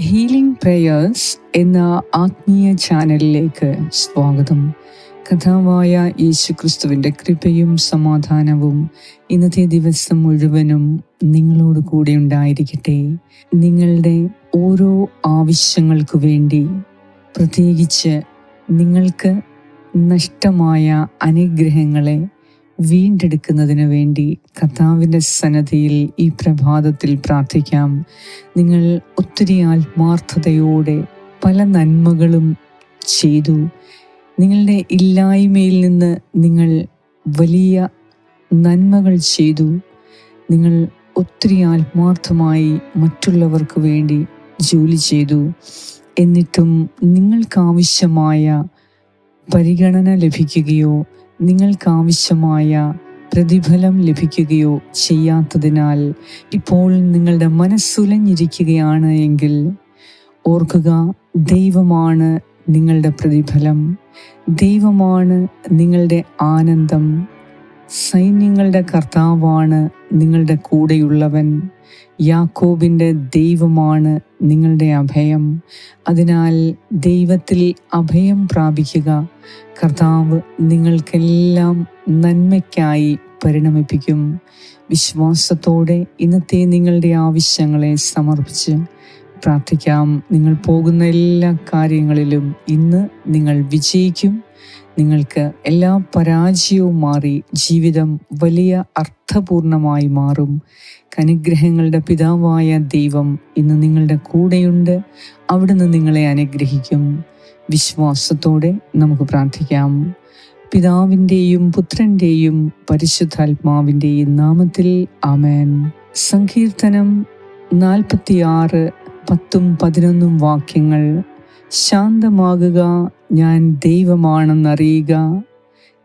Healing prayers എന്ന ആത്മീയ ചാനലിലേക്ക് സ്വാഗതം. കഥാവായ യേശു ക്രിസ്തുവിന്റെ കൃപയും സമാധാനവും ഇന്നത്തെ ദിവസം മുഴുവനും നിങ്ങളോട് കൂടെ ഉണ്ടായിരിക്കട്ടെ. നിങ്ങളുടെ ഓരോ ആവശ്യങ്ങൾക്കു വേണ്ടി പ്രത്യേകിച്ച് നിങ്ങൾക്ക് നഷ്ടമായ അനുഗ്രഹങ്ങളെ വീണ്ടെടുക്കുന്നതിന് വേണ്ടി കർത്താവിന്റെ സന്നദ്ധയിൽ ഈ പ്രഭാതത്തിൽ പ്രാർത്ഥിക്കാം. നിങ്ങൾ ഒത്തിരി ആത്മാർത്ഥതയോടെ പല നന്മകളും ചെയ്തു. നിങ്ങളുടെ ഇല്ലായ്മയിൽ നിന്ന് നിങ്ങൾ വലിയ നന്മകൾ ചെയ്തു. നിങ്ങൾ ഒത്തിരി ആത്മാർത്ഥമായി മറ്റുള്ളവർക്ക് വേണ്ടി ജോലി ചെയ്തു. എന്നിട്ടും നിങ്ങൾക്കാവശ്യമായ പരിഗണന ലഭിക്കുകയോ നിങ്ങൾക്കാവശ്യമായ പ്രതിഫലം ലഭിക്കുകയോ ചെയ്യാത്തതിനാൽ ഇപ്പോൾ നിങ്ങളുടെ മനസ്സുലഞ്ഞിരിക്കുകയാണ് എങ്കിൽ ഓർക്കുക ദൈവമാണ് നിങ്ങളുടെ പ്രതിഫലം. ദൈവമാണ് നിങ്ങളുടെ ആനന്ദം. സൈന്യങ്ങളുടെ കർത്താവാണ് നിങ്ങളുടെ കൂടെയുള്ളവൻ. യാക്കോബിന്റെ ദൈവമാണ് നിങ്ങളുടെ അഭയം. അതിനാൽ ദൈവത്തിൽ അഭയം പ്രാപിക്കുക. കർത്താവ് നിങ്ങൾക്കെല്ലാം നന്മയ്ക്കായി പരിണമിപ്പിക്കും. വിശ്വാസത്തോടെ ഇന്നത്തെ നിങ്ങളുടെ ആവശ്യങ്ങളെ സമർപ്പിച്ച് പ്രാർത്ഥിക്കാം. നിങ്ങൾ പോകുന്ന എല്ലാ കാര്യങ്ങളിലും ഇന്ന് നിങ്ങൾ വിജയിക്കും. നിങ്ങൾക്ക് എല്ലാ പരാജയവും മാറി ജീവിതം വലിയ അർത്ഥപൂർണമായി മാറും. കനുഗ്രഹങ്ങളുടെ പിതാവായ ദൈവം ഇന്ന് നിങ്ങളുടെ കൂടെയുണ്ട്. അവിടുന്ന് നിങ്ങളെ അനുഗ്രഹിക്കും. വിശ്വാസത്തോടെ നമുക്ക് പ്രാർത്ഥിക്കാം. പിതാവിന്റെയും പുത്രന്റെയും പരിശുദ്ധാത്മാവിന്റെയും നാമത്തിൽ ആമേൻ. സങ്കീർത്തനം നാൽപ്പത്തിയാറ് പത്തും പതിനൊന്നും വാക്യങ്ങൾ ശാന്തമാകുക ഞാൻ ദൈവമാണെന്നറിയുക.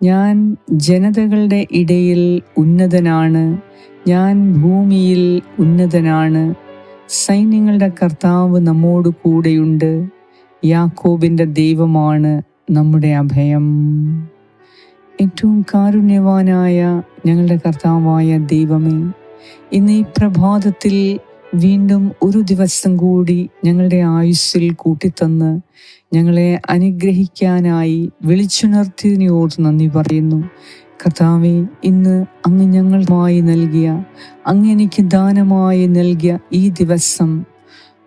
ഞാൻ ജനതകളുടെ ഇടയിൽ ഉന്നതനാണ്. ഞാൻ ഭൂമിയിൽ ഉന്നതനാണ്. സൈന്യങ്ങളുടെ കർത്താവ് നമ്മോട് കൂടെയുണ്ട്. യാക്കോബിന്റെ ദൈവമാണ് നമ്മുടെ അഭയം. ഏറ്റവും കാരുണ്യവാനായ ഞങ്ങളുടെ കർത്താവായ ദൈവമേ ഇന്ന് ഈ പ്രഭാതത്തിൽ വീണ്ടും ഒരു ദിവസം കൂടി ഞങ്ങളുടെ ആയുസ്സിൽ കൂട്ടിത്തന്ന് ഞങ്ങളെ അനുഗ്രഹിക്കാനായി വിളിച്ചുണർത്തിയതിനെ ഓർത്ത് നന്ദി പറയുന്നു. കർത്താവെ ഇന്ന് അങ്ങ് ഞങ്ങളുമായി നൽകിയ അങ്ങ് എനിക്ക് ദാനമായി നൽകിയ ഈ ദിവസം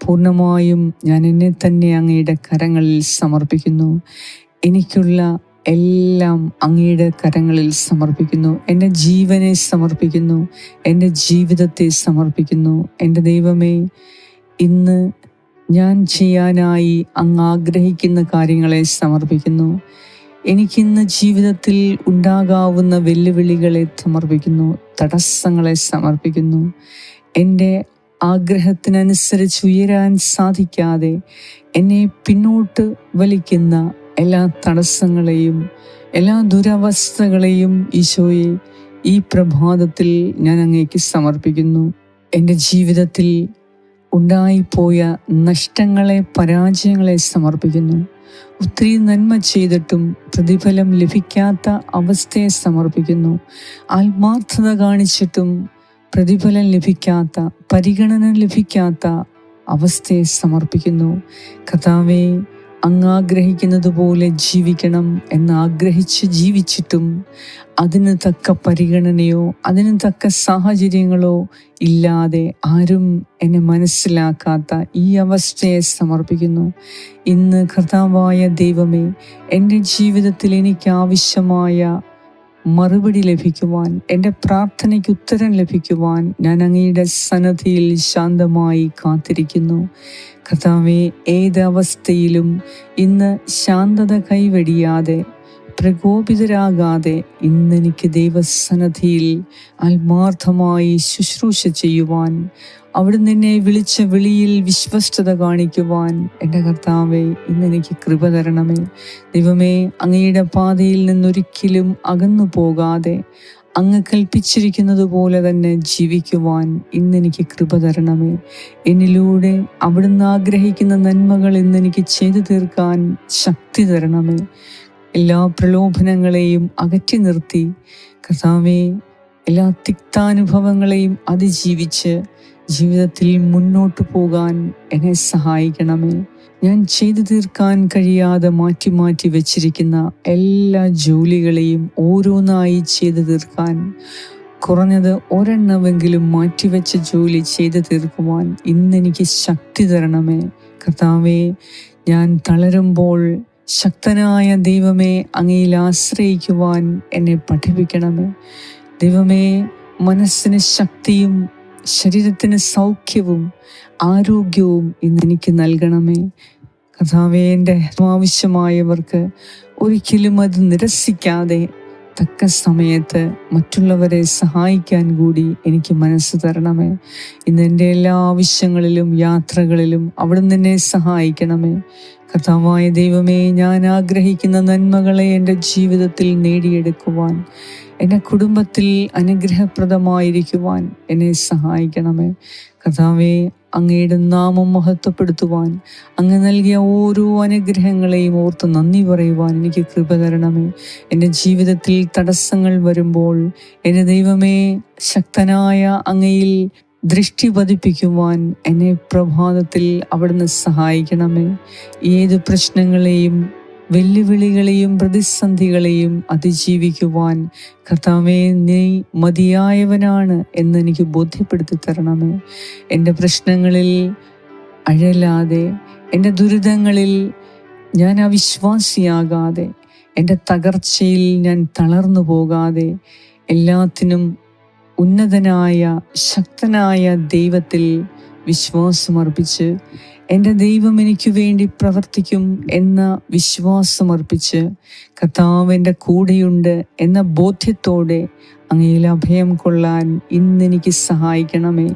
പൂർണമായും ഞാൻ എന്നെ തന്നെ അങ്ങയുടെ കരങ്ങളിൽ സമർപ്പിക്കുന്നു. എനിക്കുള്ള എല്ലാം അങ്ങയുടെ കരങ്ങളിൽ സമർപ്പിക്കുന്നു. എന്റെ ജീവനെ സമർപ്പിക്കുന്നു. എന്റെ ജീവിതത്തെ സമർപ്പിക്കുന്നു. എന്റെ ദൈവമേ ഇന്ന് ഞാൻ ചെയ്യാനായി അങ്ങ് ആഗ്രഹിക്കുന്ന കാര്യങ്ങളെ സമർപ്പിക്കുന്നു. എനിക്കിന്ന് ജീവിതത്തിൽ ഉണ്ടാകാവുന്ന വെല്ലുവിളികളെ സമർപ്പിക്കുന്നു. തടസ്സങ്ങളെ സമർപ്പിക്കുന്നു. എന്റെ ആഗ്രഹത്തിനനുസരിച്ച് ഉയരാൻ സാധിക്കാതെ എന്നെ പിന്നോട്ട് വലിക്കുന്ന എല്ലാ തടസ്സങ്ങളെയും എല്ലാ ദുരവസ്ഥകളെയും ഈശോയെ ഈ പ്രഭാതത്തിൽ ഞാൻ അങ്ങേക്ക് സമർപ്പിക്കുന്നു. എന്റെ ജീവിതത്തിൽ ഉണ്ടായിപ്പോയ നഷ്ടങ്ങളെ പരാജയങ്ങളെ സമർപ്പിക്കുന്നു. ഒത്തിരി നന്മ ചെയ്തിട്ടും പ്രതിഫലം ലഭിക്കാത്ത അവസ്ഥയെ സമർപ്പിക്കുന്നു. ആത്മാർത്ഥത കാണിച്ചിട്ടും പ്രതിഫലം ലഭിക്കാത്ത പരിഗണന ലഭിക്കാത്ത അവസ്ഥയെ സമർപ്പിക്കുന്നു. കഥാവെ അങ്ങ് ആഗ്രഹിക്കുന്നത് പോലെ ജീവിക്കണം എന്നാഗ്രഹിച്ച് ജീവിച്ചിട്ടും അതിന് തക്ക പരിഗണനയോ അതിന് തക്ക സാഹചര്യങ്ങളോ ഇല്ലാതെ ആരും എന്നെ മനസ്സിലാക്കാത്ത ഈ അവസ്ഥയെ സമർപ്പിക്കുന്നു. ഇന്ന് കർത്താവായ ദൈവമേ എന്റെ ജീവിതത്തിൽ എനിക്ക് ആവശ്യമായ മറുപടി ലഭിക്കുവാൻ എന്റെ പ്രാർത്ഥനയ്ക്ക് ഉത്തരം ലഭിക്കുവാൻ ഞാൻ അങ്ങയുടെ സന്നദ്ധിയിൽ ശാന്തമായി കാത്തിരിക്കുന്നു. കർത്താവെ ഏത് അവസ്ഥയിലും ഇന്ന് ശാന്തത കൈവെടിയാതെ പ്രകോപിതരാകാതെ ഇന്നെനിക്ക് ദൈവസന്നദ്ധിയിൽ ആത്മാർത്ഥമായി ശുശ്രൂഷ ചെയ്യുവാൻ അവിടുന്ന് എന്നെ വിളിച്ച വിളിയിൽ വിശ്വസ്തത കാണിക്കുവാൻ എന്റെ കർത്താവെ ഇന്ന് എനിക്ക് കൃപ തരണമേ. ദൈവമേ അങ്ങയുടെ പാതയിൽ നിന്നൊരിക്കലും അകന്നു പോകാതെ അങ്ങ് കൽപ്പിച്ചിരിക്കുന്നത് പോലെ തന്നെ ജീവിക്കുവാൻ ഇന്നെനിക്ക് കൃപ തരണമേ. എന്നിലൂടെ അവിടുന്ന് ആഗ്രഹിക്കുന്ന നന്മകൾ ഇന്നെനിക്ക് ചെയ്തു തീർക്കാൻ ശക്തി തരണമേ. എല്ലാ പ്രലോഭനങ്ങളെയും അകറ്റി നിർത്തി. കർത്താവെ എല്ലാ തിക്താനുഭവങ്ങളെയും അതിജീവിച്ച് ജീവിതത്തിൽ മുന്നോട്ടു പോകാൻ എന്നെ സഹായിക്കണമേ. ഞാൻ ചെയ്തു തീർക്കാൻ കഴിയാതെ മാറ്റി മാറ്റി വെച്ചിരിക്കുന്ന എല്ലാ ജോലികളെയും ഓരോന്നായി ചെയ്തു തീർക്കാൻ കുറഞ്ഞത് ഒരെണ്ണമെങ്കിലും മാറ്റിവെച്ച ജോലി ചെയ്തു തീർക്കുവാൻ ഇന്നെനിക്ക് ശക്തി തരണമേ. കർത്താവേ ഞാൻ തളരുമ്പോൾ ശക്തനായ ദൈവമേ അങ്ങയിൽ ആശ്രയിക്കുവാൻ എന്നെ പഠിപ്പിക്കണമേ. ദൈവമേ മനസ്സിന് ശക്തിയും ശരീരത്തിന് സൗഖ്യവും ആരോഗ്യവും ഇന്ന് എനിക്ക് നൽകണമേ. കഥാവേ എന്റെ ആവശ്യമായവർക്ക് ഒരിക്കലും അത് നിരസിക്കാതെ തക്ക സമയത്ത് മറ്റുള്ളവരെ സഹായിക്കാൻ കൂടി എനിക്ക് മനസ്സ് തരണമേ. ഇന്ന് എന്റെ എല്ലാ ആവശ്യങ്ങളിലും യാത്രകളിലും അവിടുന്ന് എന്നെ സഹായിക്കണമേ. കർത്താവായ ദൈവമേ ഞാൻ ആഗ്രഹിക്കുന്ന നന്മകളെ എന്റെ ജീവിതത്തിൽ നേടിയെടുക്കുവാൻ എന്റെ കുടുംബത്തിൽ അനുഗ്രഹപ്രദമായിരിക്കുവാൻ എന്നെ സഹായിക്കണമേ. കർത്താവെ അങ്ങയുടെ നാമം മഹത്വപ്പെടുത്തുവാൻ അങ്ങ് നൽകിയ ഓരോ അനുഗ്രഹങ്ങളെയും ഓർത്ത് നന്ദി പറയുവാൻ എനിക്ക് കൃപ തരണമേ. എന്റെ ജീവിതത്തിൽ തടസ്സങ്ങൾ വരുമ്പോൾ എന്റെ ദൈവമേ ശക്തനായ അങ്ങയിൽ ദൃഷ്ടി പതിപ്പിക്കുവാൻ എന്നെ പ്രഭാതത്തിൽ അവിടുന്ന് സഹായിക്കണമേ. ഏത് പ്രശ്നങ്ങളെയും വെല്ലുവിളികളെയും പ്രതിസന്ധികളെയും അതിജീവിക്കുവാൻ കർത്താവേ നീ മതിയായവനാണ് എന്ന് എനിക്ക് ബോധ്യപ്പെടുത്തി തരണമേ. എന്റെ പ്രശ്നങ്ങളിൽ അഴലാതെ എന്റെ ദുരിതങ്ങളിൽ ഞാൻ അവിശ്വാസിയാകാതെ എന്റെ തകർച്ചയിൽ ഞാൻ തളർന്നു പോകാതെ എല്ലാത്തിനും ഉന്നതനായ ശക്തനായ ദൈവത്തിൽ വിശ്വാസമർപ്പിച്ച് എന്റെ ദൈവം എനിക്ക് വേണ്ടി പ്രവർത്തിക്കും എന്ന വിശ്വാസമർപ്പിച്ച് കർത്താവ് എന്റെ കൂടെയുണ്ട് എന്ന ബോധ്യത്തോടെ അങ്ങയിൽ അഭയം കൊള്ളാൻ ഇന്നെനിക്ക് സഹായിക്കണമേ.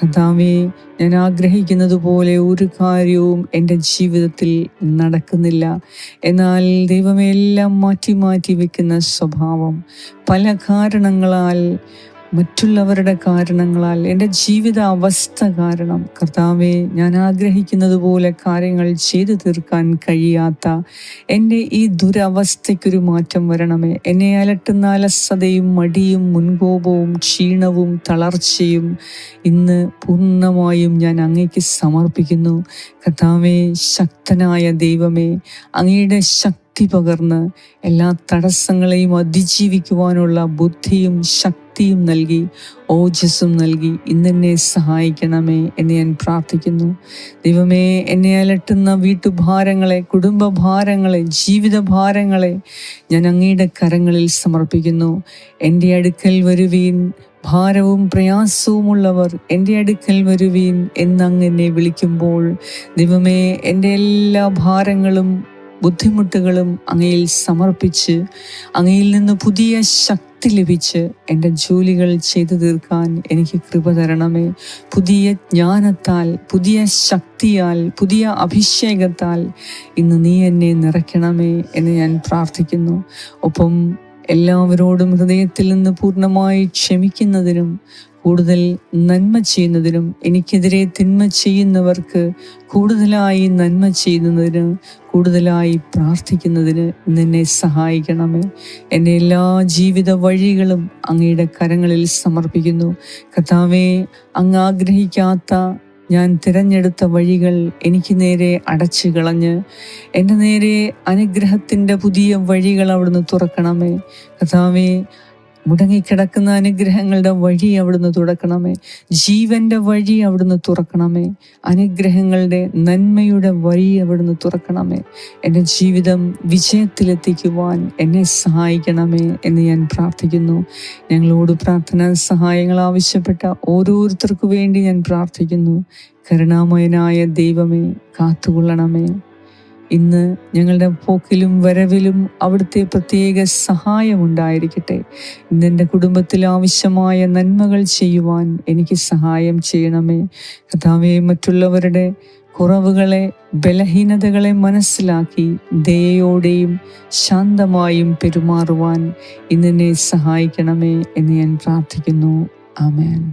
കർത്താവെ ഞാൻ ആഗ്രഹിക്കുന്നത് പോലെ ഒരു കാര്യവും എന്റെ ജീവിതത്തിൽ നടക്കുന്നില്ല. എന്നാൽ ദൈവമെല്ലാം മാറ്റി മാറ്റി വെക്കുന്ന സ്വഭാവം പല കാരണങ്ങളാൽ മറ്റുള്ളവരുടെ കാരണങ്ങളാൽ എന്റെ ജീവിത അവസ്ഥ കാരണം കർത്താവെ ഞാൻ ആഗ്രഹിക്കുന്നത് പോലെ കാര്യങ്ങൾ ചെയ്തു തീർക്കാൻ കഴിയാത്ത എന്റെ ഈ ദുരവസ്ഥയ്ക്കൊരു മാറ്റം വരണമേ. എന്നെ അലട്ടുന്ന അലസതയും മടിയും മുൻകോപവും ക്ഷീണവും തളർച്ചയും ഇന്ന് പൂർണമായും ഞാൻ അങ്ങേക്ക് സമർപ്പിക്കുന്നു. കർത്താവെ ശക്തനായ ദൈവമേ അങ്ങയുടെ ശക്തി പകർന്ന് എല്ലാ തടസ്സങ്ങളെയും അതിജീവിക്കുവാനുള്ള ബുദ്ധിയും ശക്തിയും നൽകി ഓജസ്സും നൽകി ഇന്നെന്നെ സഹായിക്കണമേ എന്ന് ഞാൻ പ്രാർത്ഥിക്കുന്നു. ദൈവമേ എന്നെ അലട്ടുന്ന വീട്ടുഭാരങ്ങളെ കുടുംബഭാരങ്ങളെ ജീവിതഭാരങ്ങളെ ഞാൻ അങ്ങയുടെ കരങ്ങളിൽ സമർപ്പിക്കുന്നു. എന്റെ അടുക്കൽ വരുവീൻ ഭാരവും പ്രയാസവുമുള്ളവർ എന്റെ അടുക്കൽ വരുവീൻ എന്നങ്ങ് എന്നെ വിളിക്കുമ്പോൾ ദൈവമേ എന്റെ എല്ലാ ഭാരങ്ങളും ബുദ്ധിമുട്ടുകളും അങ്ങയിൽ സമർപ്പിച്ച് അങ്ങയിൽ നിന്ന് പുതിയ ശക്തി ലഭിച്ച് എന്റെ ജോലികൾ ചെയ്തു തീർക്കാൻ എനിക്ക് കൃപ തരണമേ. പുതിയ ജ്ഞാനത്താൽ പുതിയ ശക്തിയാൽ പുതിയ അഭിഷേകത്താൽ ഇന്ന് നീ എന്നെ നിറയ്ക്കണമേ എന്ന് ഞാൻ പ്രാർത്ഥിക്കുന്നു. ഒപ്പം എല്ലാവരോടും ഹൃദയത്തിൽ നിന്ന് പൂർണമായി ക്ഷമിക്കുന്നതിനും കൂടുതൽ നന്മ ചെയ്യുന്നതിനും എനിക്കെതിരെ തിന്മ ചെയ്യുന്നവർക്ക് കൂടുതലായി നന്മ ചെയ്യുന്നതിന് കൂടുതലായി പ്രാർത്ഥിക്കുന്നതിന് നിന്നെ സഹായിക്കണമേ. എന്റെ എല്ലാ ജീവിത വഴികളും അങ്ങയുടെ കരങ്ങളിൽ സമർപ്പിക്കുന്നു. കഥാവെ അങ്ങ് ആഗ്രഹിക്കാത്ത ഞാൻ തിരഞ്ഞെടുത്ത വഴികൾ എനിക്ക് നേരെ അടച്ചു കളഞ്ഞ് എന്റെ നേരെ അനുഗ്രഹത്തിന്റെ പുതിയ വഴികൾ അവിടുന്ന് തുറക്കണമേ. കഥാവെ മുടങ്ങിക്കിടക്കുന്ന അനുഗ്രഹങ്ങളുടെ വഴി അവിടുന്ന് തുറക്കണമേ. ജീവന്റെ വഴി അവിടുന്ന് തുറക്കണമേ. അനുഗ്രഹങ്ങളുടെ നന്മയുടെ വഴി അവിടുന്ന് തുറക്കണമേ. എന്റെ ജീവിതം വിജയത്തിലെത്തിക്കുവാൻ എന്നെ സഹായിക്കണമേ എന്ന് ഞാൻ പ്രാർത്ഥിക്കുന്നു. ഞങ്ങളോട് പ്രാർത്ഥന സഹായങ്ങൾ ആവശ്യപ്പെട്ട ഓരോരുത്തർക്കു വേണ്ടി ഞാൻ പ്രാർത്ഥിക്കുന്നു. കരുണാമയനായ ദൈവമേ കാത്തുകൊള്ളണമേ. ഇന്ന് ഞങ്ങളുടെ പോക്കിലും വരവിലും അവിടുത്തെ പ്രത്യേക സഹായമുണ്ടായിരിക്കട്ടെ ഇന്ന് എന്റെ കുടുംബത്തിൽ ആവശ്യമായ നന്മകൾ ചെയ്യുവാൻ എനിക്ക് സഹായം ചെയ്യണമേ. കഥാവെ മറ്റുള്ളവരുടെ കുറവുകളെ ബലഹീനതകളെ മനസ്സിലാക്കി ദയയോടെയും ശാന്തമായും പെരുമാറുവാൻ ഇന്നെന്നെ സഹായിക്കണമേ എന്ന് ഞാൻ പ്രാർത്ഥിക്കുന്നു. ആമേൻ.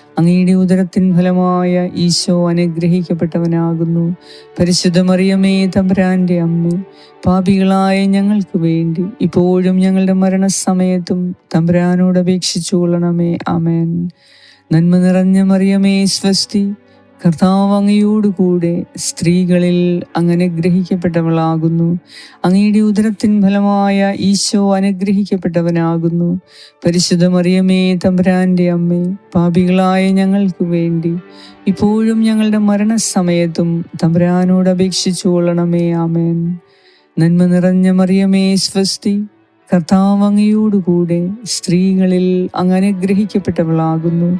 അങ്ങയുടെ ഉദരത്തിൻ ഫലമായ ഈശോ അനുഗ്രഹിക്കപ്പെട്ടവനാകുന്നു. പരിശുദ്ധ മറിയമേ തമ്പുരാന്റെ അമ്മ പാപികളായ ഞങ്ങൾക്ക് വേണ്ടി ഇപ്പോഴും ഞങ്ങളുടെ മരണസമയത്തും തമ്പുരാനോട് അപേക്ഷിച്ചു കൊള്ളണമേ അമേൻ നന്മ നിറഞ്ഞ മറിയമേ സ്വസ്തി കർത്താവ് അങ്ങയോടുകൂടെ സ്ത്രീകളിൽ അങ്ങനെ ഗ്രഹിക്കപ്പെട്ടവളാകുന്നു. അങ്ങയുടെ ഉദരത്തിൻ ഫലമായ ഈശോ അനുഗ്രഹിക്കപ്പെട്ടവനാകുന്നു. പരിശുദ്ധ മറിയമേ തമ്പുരാന്റെ അമ്മേ പാപികളായ ഞങ്ങൾക്ക് വേണ്ടി. ഇപ്പോഴും ഞങ്ങളുടെ മരണസമയത്തും തമ്പുരാനോട് അപേക്ഷിച്ചു കൊള്ളണമേ ആമേൻ. നന്മ നിറഞ്ഞ മറിയമേ സ്വസ്തി കർത്താവ് അങ്ങയോടുകൂടെ സ്ത്രീകളിൽ അങ്ങനെ അനുഗ്രഹിക്കപ്പെട്ടവളാകുന്നു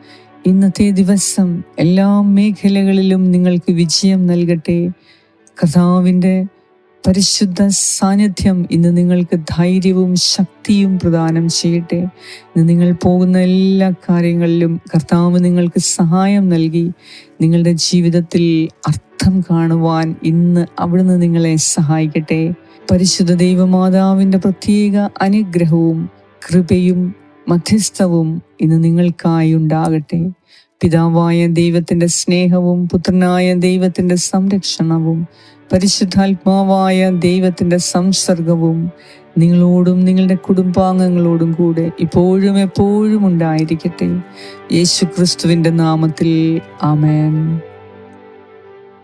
ഇന്നത്തെ ദിവസം എല്ലാ മേഖലകളിലും നിങ്ങൾക്ക് വിജയം നൽകട്ടെ. കഥാവിന്റെ പരിശുദ്ധ സാന്നിധ്യം ഇന്ന് നിങ്ങൾക്ക് ധൈര്യവും ശക്തിയും പ്രദാനം ചെയ്യട്ടെ. ഇന്ന് നിങ്ങൾ പോകുന്ന എല്ലാ കാര്യങ്ങളിലും കർത്താവ് നിങ്ങൾക്ക് സഹായം നൽകി. നിങ്ങളുടെ ജീവിതത്തിൽ അർത്ഥം കാണുവാൻ ഇന്ന് അവിടുന്ന് നിങ്ങളെ സഹായിക്കട്ടെ. പരിശുദ്ധ ദൈവമാതാവിന്റെ പ്രത്യേക അനുഗ്രഹവും കൃപയും മധ്യസ്ഥവും ഇന്ന് നിങ്ങൾക്കായി ഉണ്ടാകട്ടെ. പിതാവായ ദൈവത്തിന്റെ സ്നേഹവും പുത്രനായ ദൈവത്തിന്റെ സംരക്ഷണവും പരിശുദ്ധാത്മാവായ ദൈവത്തിന്റെ സംസർഗവും നിങ്ങളോടും നിങ്ങളുടെ കുടുംബാംഗങ്ങളോടും കൂടെ ഇപ്പോഴും എപ്പോഴും ഉണ്ടായിരിക്കട്ടെ. യേശു ക്രിസ്തുവിന്റെ നാമത്തിൽ ആമേൻ.